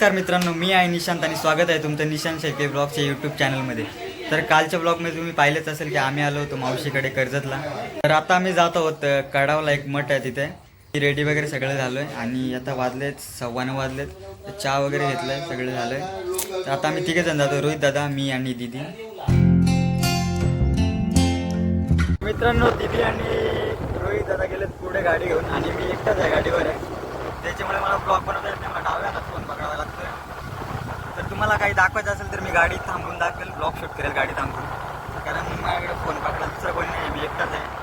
नमस्कार मित्रांनो मी आहे निशांत आणि स्वागत आहे तुमचं निशांत शेळके ब्लॉगच्या यूट्यूब चॅनलमध्ये तर कालच्या ब्लॉगमध्ये तुम्ही पाहिलंच असेल की आम्ही आलो होतो मावशीकडे कर्जतला. तर आता आम्ही जात आहोत कडावला एक मठ आहे तिथे. रेडी वगैरे सगळं झालं आहे आणि आता वाजलेत सव्वानं वाजलेत. चहा वगैरे घेतलं आहे सगळं झालं आहे तर आता आम्ही तिघे जण जातो रोहित दादा मी आणि दिदी. मित्रांनो दिदी आणि रोहित दादा गेलेत पुढे गाडी घेऊन आणि मी एकटाच आहे गाडीवर आहे. त्याच्यामुळे मला ब्लॉग बनवता येत नाही मला डाव्या मला तुम्हाला काही दाखवायचं असेल तर मी गाडी थांबून दाखवेल ब्लॉग शूट करेल गाडी थांबून. कारण माझ्याकडे फोन पकडा दुसरं कोणी नाही मी एकटाच आहे.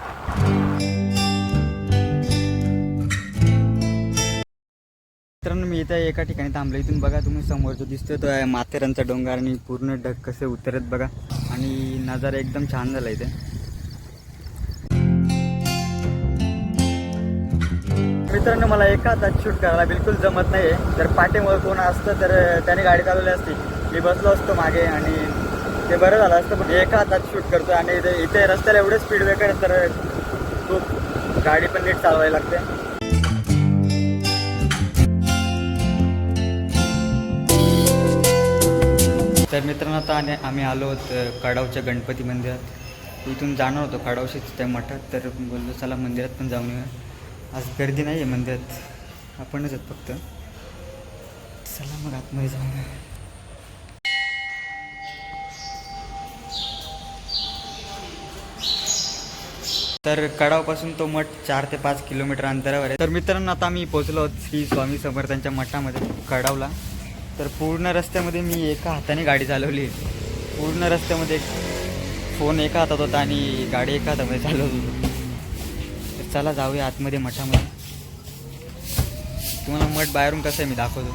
मित्रांनो मी इथे एका ठिकाणी थांबलो. इथून बघा तुम्ही समोर जो दिसतोय तो आहे माथेरानचा डोंगर आणि पूर्ण ढग कसे उतरत बघा. आणि नजारा एकदम छान झाला इथे. मित्रांनो मला एका हातात शूट करायला बिलकुल जमत नाही आहे जर पाठीमुळे कोण असतं तर त्याने गाडी चालवली असती. मी बसलो असतो मागे आणि ते बरं झालं असतं पण एका हातात शूट करतो आणि इथे इथे रस्त्याला एवढे स्पीड ब्रेकर तर खूप गाडी पण नीट चालवायला लागते. तर मित्रांनो आता आणि आम्ही आलो आहोत कडावच्या गणपती मंदिरात. इथून जाणार होतो कडावशीच त्या मठात तर बोललो चला मंदिरात पण जाऊन येऊया. आज गर्दी नाही आहे मंदिरात. आपणच आहेत फक्त. चला मग आतमध्ये जाऊया तर कडावपासून तो मठ चार ते पाच किलोमीटर अंतरावर आहे. तर मित्रांनो आता आम्ही पोहोचलो आहोत श्री स्वामी समर्थांच्या मठामध्ये कडावला. तर पूर्ण रस्त्यामध्ये मी एका हाताने गाडी चालवली. पूर्ण रस्त्यामध्ये फोन एका हातात होता आणि गाडी एका हातामध्ये चालवत होती. तर चला जाऊया आतमध्ये मठामध्ये. तुम्हाला मठ बाहेरून कसं आहे मी दाखवतो.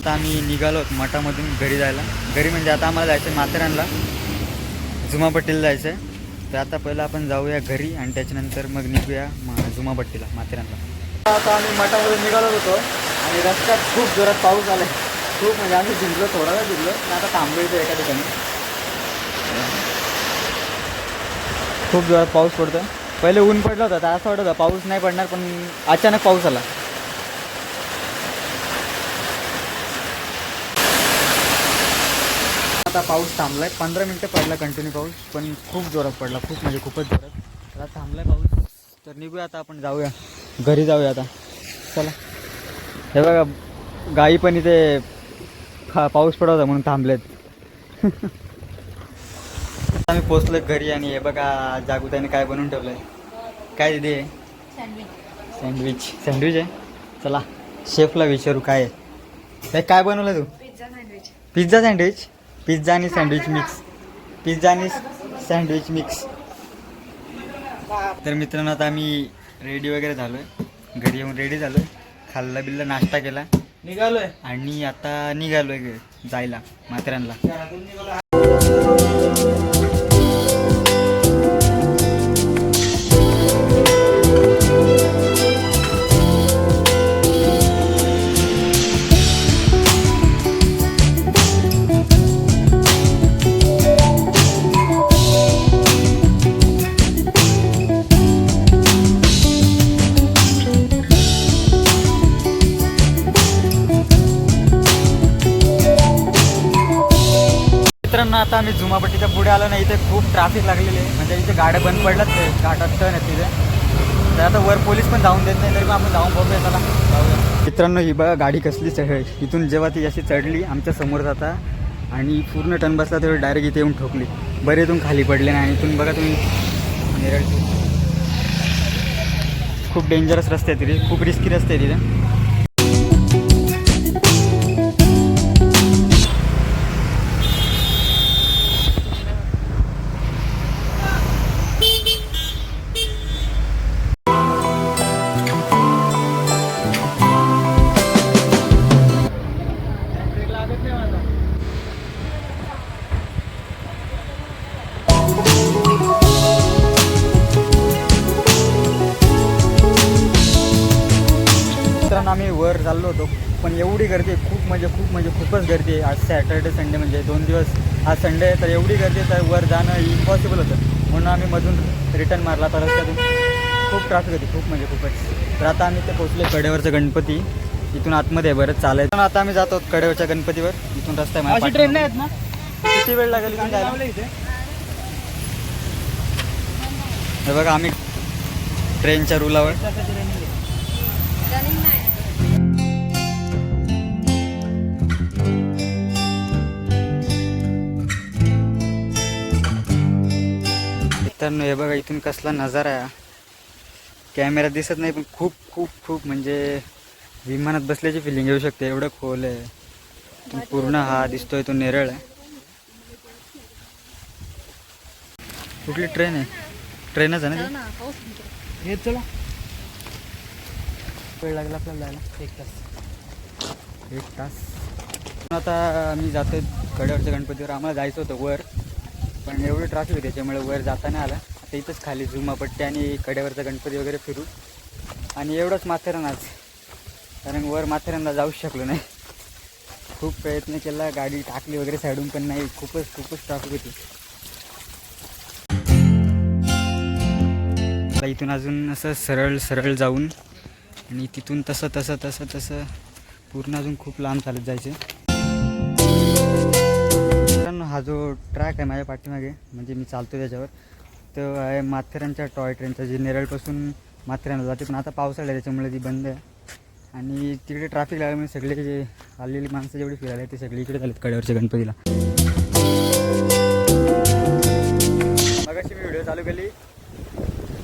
आता आम्ही निघालो मठामधून घरी जायला. घरी म्हणजे आता आम्हाला जायचं आहे माथेरानला. पटेल जायचं आहे तर आता पहिलं आपण जाऊया घरी आणि त्याच्यानंतर मग निघूया म जुमापट्टीला माथेरानला. आता आम्ही मठामधून निघालो होतो आणि रस्त्यात खूप जोरात पाऊस आला खूप म्हणजे आम्ही थोडा वेळ भिजलो आणि आता थांबलो इथे एका ठिकाणी. खूप जोरात पाऊस पडतो पहिले ऊन पडलं होतं तर असं वाटत होतं पाऊस नाही पडणार पण अचानक पाऊस आला. आता पाऊस थांबलाय. पंधरा मिनटं पडला कंटिन्यू पाऊस पण खूप जोरात पडला. खूप म्हणजे खूपच जोरात. आता थांबलाय पाऊस. तर निघूया आता आपण जाऊया. घरी जाऊया आता. चला. हे बघा गाई पण इथे खा पाऊस पडत होता म्हणून थांबलेत. आम्ही पोचलो घरी आणि हे बघा जागृताने काय बनवून ठेवलंय. काय दिदी? सँडविच सँडविच आहे? चला. शेफला विचारू काय आहे? हे काय बनवलं तू? Pizza sandwich pizza sandwich pizza आणि सँडविच मिक्स पिझ्झा आणि सँडविच मिक्स तर मित्रांनो आता आम्ही रेडी वगैरे झालो आहे घरी येऊन रेडी झालो आहे खाल्ला बिल्ला नाश्ता केला. निघालोय. आणि आता निघालो आहे जायला माथेरानला. मित्रांनो आता आम्ही जुमापट्टीच्या पुढे आलो नाही इथे खूप ट्रॅफिक लागलेली आहे. म्हणजे इथे गाड्या बंद पडल्यात ते घाटात टन आहेत तिथे. तर आता वर पोलीस पण जाऊन देत नाही तरी मग आपण जाऊन बघूया त्याला मित्रांनो ही बघा गाडी कसली चढ इथून जेव्हा ती अशी चढली आमच्यासमोर जाता आणि पूर्ण टन बसला तेव्हा डायरेक्ट इथे येऊन ठोकली. बरे इथून खाली पडले नाही इथून बघा तुम्ही. नेरळ खूप डेंजरस रस्ते आहेत तिथे खूप रिस्की रस्ते आहे तिथे. गर्दी आहे. खूप म्हणजे खूप म्हणजे खूपच गर्दी आहे. आज सॅटर्डे संडे म्हणजे दोन दिवस. आज संडे आहे तर एवढी गर्दी आहे तर वर जाणं इम्पॉसिबल होतं. म्हणून आम्ही मधून रिटर्न मारला तर रस्त्यातून. खूप ट्रॅफिक होती. खूप म्हणजे खूपच. तर आता आम्ही ते पोचले कडेवरचं गणपती. इथून आतमध्ये आहे बरं चालायचं पण आता आम्ही जातो कडेवरच्या गणपतीवर. इथून रस्ता आहे ट्रेन नाही. आहेत ना? किती वेळ लागेल हे बघा आम्ही ट्रेनच्या रुलावर मित्रांनो हे बघा इथून कसला नजारा आहे. कॅमेरा दिसत नाही पण खूप खूप खूप म्हणजे विमानात बसल्याची फिलिंग येऊ शकते. एवढं खोल आहे. इथून पूर्ण हा दिसतोय तो नेरळ आहे. कुठली ट्रेन आहे? ट्रेनच आहे ना. हे चला. वेळ लागला आपल्याला जायला. एक तास. एक तास. आता आम्ही जातोय कड्यावरच्या गणपतीवर. आम्हाला जायचं होतं वर. पण एवढं ट्रॅफिक होतं त्याच्यामुळे वर जाता नाही आलं. आता इथंच खाली झुमापट्टी आणि कड्यावरचा गणपती वगैरे फिरू. आणि एवढंच माथेरान आज. कारण वर माथेरानला जाऊच शकलो नाही. खूप प्रयत्न केला गाडी टाकली वगैरे साईडून पण नाही. खूपच खूपच ट्रॅफिक होती. मला इथून अजून असं सरळ सरळ जाऊन आणि तिथून तसं तसं तसं तसं पूर्ण अजून खूप लांब चालत जायचे. हा जो ट्रॅक आहे माझ्या पाठीमागे म्हणजे मी चालतो त्याच्यावर तो आहे माथेरानच्या टॉय ट्रेनचा जे नेरळपासून माथेरानला जाते. पण आता पावसाळा आहे त्याच्यामुळे ती बंद आहे. आणि तिकडे ट्रॅफिक लागल्यामुळे सगळे जे आलेली माणसं जेवढी फिरायला आहेत ते सगळे इकडे झालेत कड्यावरच्या गणपतीला. मगाशी मी व्हिडिओ चालू केली.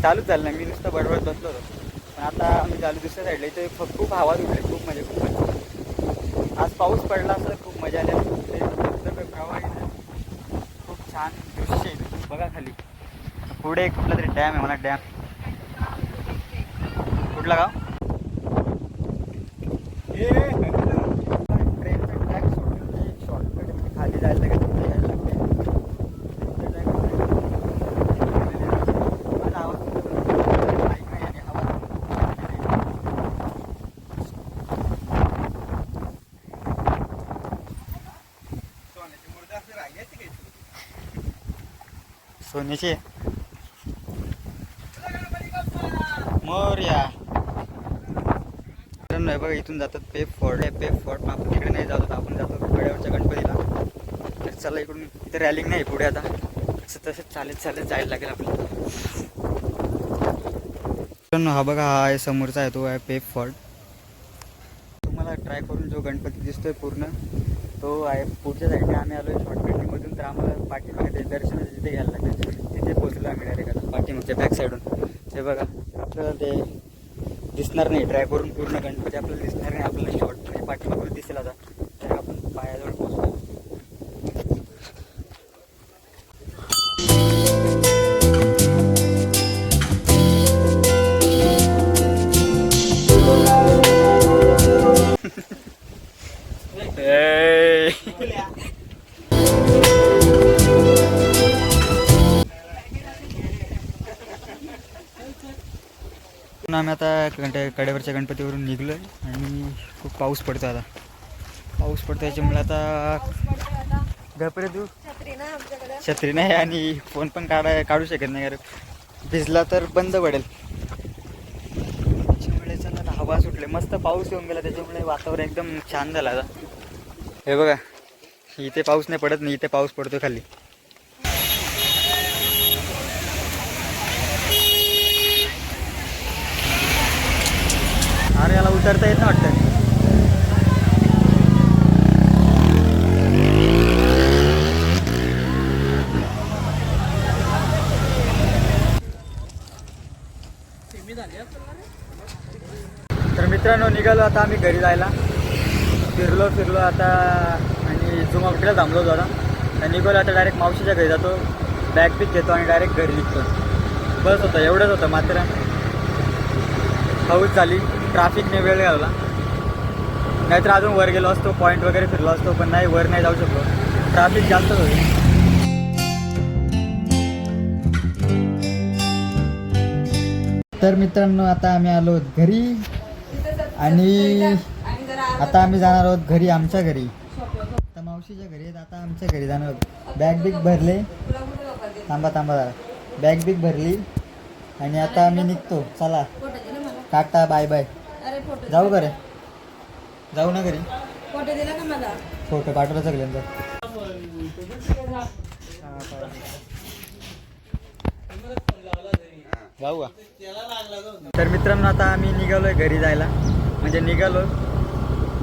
चालूच झालं नाही मी नुसतं बडबड बसलो होतो. पण आता आम्ही चालू दुसऱ्या साईडला इथे फक्त खूप हवा सुटली खूप मजा म्हणजे खूप मजा. आज पाऊस पडला असं खूप मजा आली. असती. ते धबधबे छान दृश्य आहे. बघा खाली. पुढे एक कुठला तरी डॅम आहे मला डॅम. कुठला गाव ट्रेनचा ट्रॅक सोडून ते शॉर्टकट आहे खाली जायला लागेल तिथे यायला लागते त्या जागेवर मला आवाज येतो. ऐक नाही आणि हवा सोन्याची मोर्या. मित्रांनो हे बघा इथून जातात पेप फोर्ट आहे पेप फोर्ट मग आपण तिकडे नाही जातो आपण जातो गड्यावरच्या गणपतीला. तर चला इकडून इथे रॅलिंग नाही पुढे आता. असं तसंच चालत चालत जायला लागेल आपल्याला. हा बघा हा आहे समोरचा आहे तो आहे पेप फोर्ट तुम्हाला ट्राय करून जो गणपती दिसतोय पूर्ण तो आहे पुढच्या साईडने आम्ही आलो शॉर्टकटमधून तर आम्हाला पाठीमागे ते दर्शन तिथे घ्यायला लागेल. तिथे पोचलो आम्ही डायरेक्ट आता पाठीमागच्या बॅक साईडून ते बघा आपल्याला ते दिसणार नाही ट्रॅकवरून करून पूर्ण गणपती आपल्याला दिसणार नाही आपल्याला शॉर्ट म्हणजे पाठीमागून दिसेल आता. तर आपण पायाजवळ आमच्या गणपतीवरून निघलो आणि खूप पाऊस पडतो आता. पाऊस पडतो त्याच्यामुळे आता गणपती देऊ? छत्री नाही आणि फोन पण काढाय काढू शकत नाही कारण भिजला तर बंद पडेल. त्याच्यामुळे चला आता हवा सुटले. मस्त पाऊस येऊन गेला त्याच्यामुळे वातावरण एकदम छान झालं आता. हे बघा इथे पाऊस नाही पडत नाही इथे पाऊस पडतो खाली. अरे याला उतरता येत ना वाटतं. झाली तर मित्रांनो निघालो आता आम्ही घरी जायला. फिरलो फिरलो आता आणि जुमापटीला थांबलो जरा. तर निघालो आता डायरेक्ट मावशीच्या घरी जातो. बॅग पीक घेतो आणि डायरेक्ट घरी निघतो. बस होतं एवढंच होतं मात्र. हौस झाली. ट्रॅफिकने वेळ घालवला. नाहीतर अजून वर गेलो असतो पॉईंट वगैरे फिरलो असतो पण नाही वर नाही जाऊ शकलो. ट्रॅफिक जास्त होती. तर मित्रांनो आता आम्ही आलो घरी. आणि आता आम्ही जाणार आहोत घरी आमच्या घरी. आता मावशीच्या घरी आहेत आता आमच्या घरी जाणार आहोत. बॅग बिग भरले. थांबा थांबा बॅग बिग भरली. आणि आता आम्ही निघतो. चला. टाटा बाय बाय अरे फोटो जाऊ का? रे जाऊ ना घरी. फोटो दिला का मला? फोटो पाठवला सगळ्यांचा जाऊ का? तर मित्रांनो आता आम्ही निघालोय घरी जायला. म्हणजे निघालो.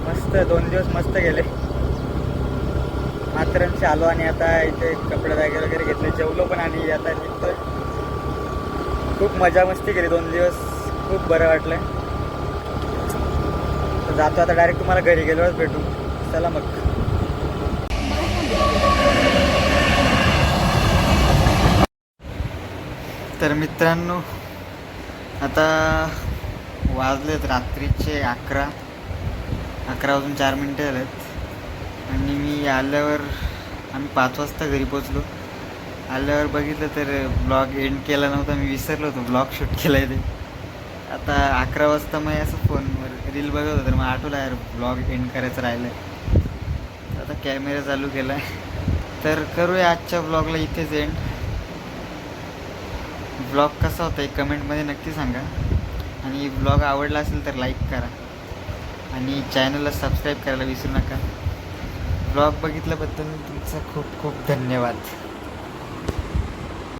मस्त दोन दिवस मस्त गेले. मात्रांशी आलो आणि आता इथे कपडे वगैरे वगैरे घेतले. जेवलो पण आणि आता निघतोय. खूप मजा मस्ती केली दोन दिवस. खूप बरं वाटलं जातो आता डायरेक्ट तुम्हाला घरी गेल्यावरच भेटू. चला मग. तर मित्रांनो आता वाजलेत रात्रीचे अकरा. अकरा वाजून चार मिनटं झालेत. आणि मी आल्यावर आम्ही पाच वाजता घरी पोचलो आल्यावर बघितलं तर ब्लॉग एंड केला नव्हता. मी विसरलो होतो. ब्लॉग शूट केला आहे ते. आता अकरा वाजता मग असं फोन रील बघत होतं तर मग आठवलं यार ब्लॉग एंड करायचं राहिलं आहे आता कॅमेरा चालू केला आहे तर करूया आजच्या ब्लॉगला इथेच एंड ब्लॉग कसा होता एक कमेंटमध्ये नक्की सांगा. आणि ब्लॉग आवडला असेल तर लाईक करा. आणि चॅनलला सबस्क्राईब करायला विसरू नका. ब्लॉग बघितल्याबद्दल तुमचा खूप खूप धन्यवाद.